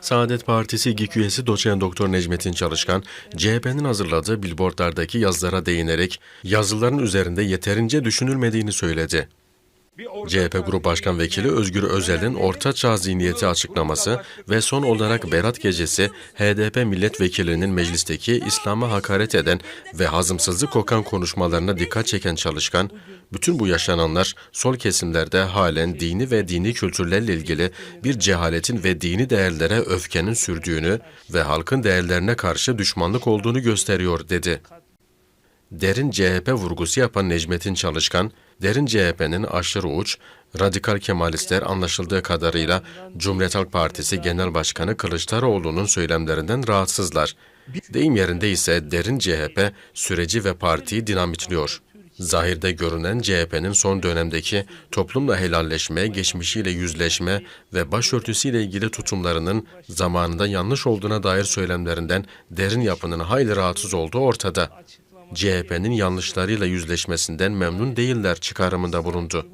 Saadet Partisi GİK üyesi doçent doktor Necmettin Çalışkan, CHP'nin hazırladığı billboardlardaki yazılara değinerek yazıların üzerinde yeterince düşünülmediğini söyledi. CHP Grup Başkan Vekili Özgür Özel'in orta çağ zihniyeti açıklaması ve son olarak Berat Gecesi HDP milletvekilinin meclisteki İslam'a hakaret eden ve hazımsızlık kokan konuşmalarına dikkat çeken çalışkan, bütün bu yaşananlar sol kesimlerde halen dini ve dini kültürlerle ilgili bir cehaletin ve dini değerlere öfkenin sürdüğünü ve halkın değerlerine karşı düşmanlık olduğunu gösteriyor dedi. Derin CHP vurgusu yapan Necmettin Çalışkan, Derin CHP'nin aşırı uç, radikal kemalistler anlaşıldığı kadarıyla Cumhuriyet Halk Partisi Genel Başkanı Kılıçdaroğlu'nun söylemlerinden rahatsızlar. Deyim yerinde ise Derin CHP süreci ve partiyi dinamitliyor. Zahirde görünen CHP'nin son dönemdeki toplumla helalleşme, geçmişiyle yüzleşme ve başörtüsüyle ilgili tutumlarının zamanında yanlış olduğuna dair söylemlerinden derin yapının hayli rahatsız olduğu ortada. CHP'nin yanlışlarıyla yüzleşmesinden memnun değiller çıkarımında bulundu.